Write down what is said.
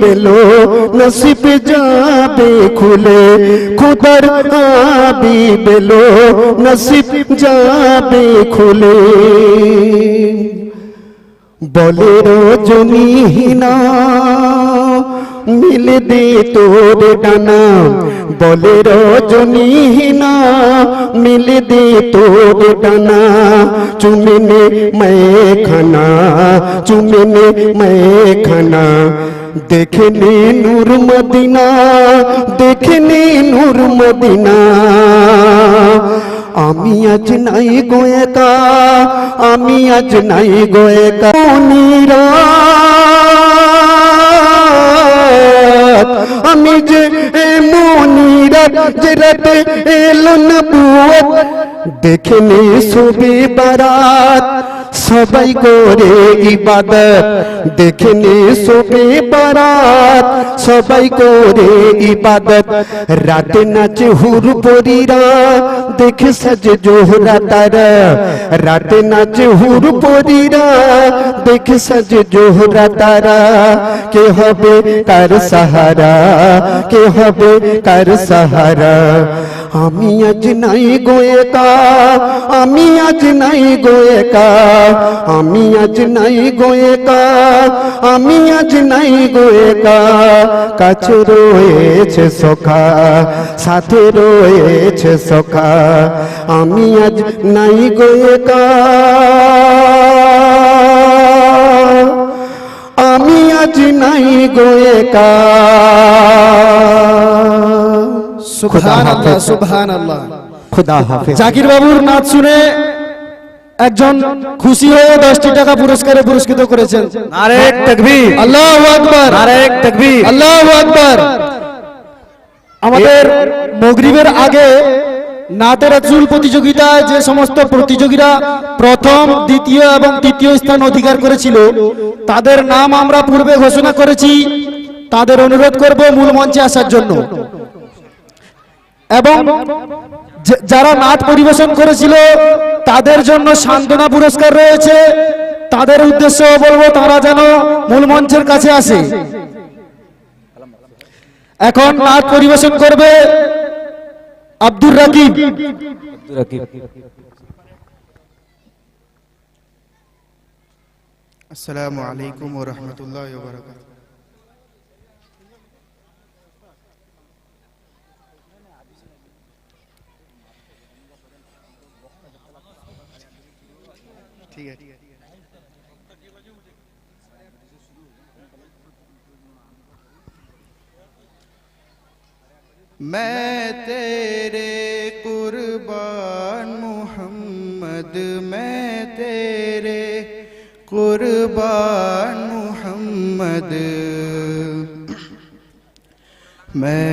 Below নসিব যাবে খুলে খুদার আবি বেলো নসিব যাবে খুলে। বলে রজনীহীনা মিলে দে তোর ডানা বলে রজনীহীনা মিলে দে তোর ডানা চুমিনে मैं खाना চুমিনে मैं खाना দেখনে নূর মদিনা দেখনে নূর মদিনা আমি আজ নাই গোয়েকা আমি আজ নাই গোয়েকা মনিরা যে এলো নবুয়ত দেখেনি সুবি বারাত সবাই করে ইবাদত দেখেনি সুবি বারাত সবাই করে ইবাদত রাতে নাচে হুর পরিরা দেখে সাজে জোহরা তারা রাতে নাচে হুর পরিরা দেখে সাজে জোহরা তারা কে হবে কার সাহারা কে হবে কার সাহারা আমি আজ নাই গোয়েকা আমি আজ নাই গোয়েকা আমি আজ নাই গোয়েকা আমি আজ নাই গোয়েকা কাছে রয়েছে সখা, সাথে রয়েছে সখা, আমি আজ নাই গোয়েকা আমি আজ নাই গোয়েকা খুদা হাফেজ। জাকির বাবুর নাচ শুনে একজন খুশি হয়ে দশটি টাকা পুরস্কারে পুরস্কৃত করেছেন। নারে তকবীর। আল্লাহ আকবর। নারে তকবীর। আল্লাহ আকবর। আমাদের মগরিবের আগে নাতের রাসূল প্রতিযোগিতায় যে সমস্ত প্রতিযোগীরা প্রথম দ্বিতীয় এবং তৃতীয় স্থান অধিকার করেছিল তাদের নাম আমরা পূর্বে ঘোষণা করেছি। তাদের অনুরোধ করব মূল মঞ্চে আসার জন্য। এবং যারা নাট পরিবেশন করেছিল তাদের জন্য সান্ত্বনা পুরস্কার রয়েছে। তাদের উদ্দেশ্য বলব তারা যেন মূল মঞ্চের কাছে আসে। এখন নাট পরিবেশন করবে আব্দুর রাকিব। আসসালামু আলাইকুম ও রহমতুল্লাহ বরকাত ঠিক ठीक है। मैं तेरे कुर्बान मोहम्मद मैं तेरे कुर्बान मोहम्मद। मैं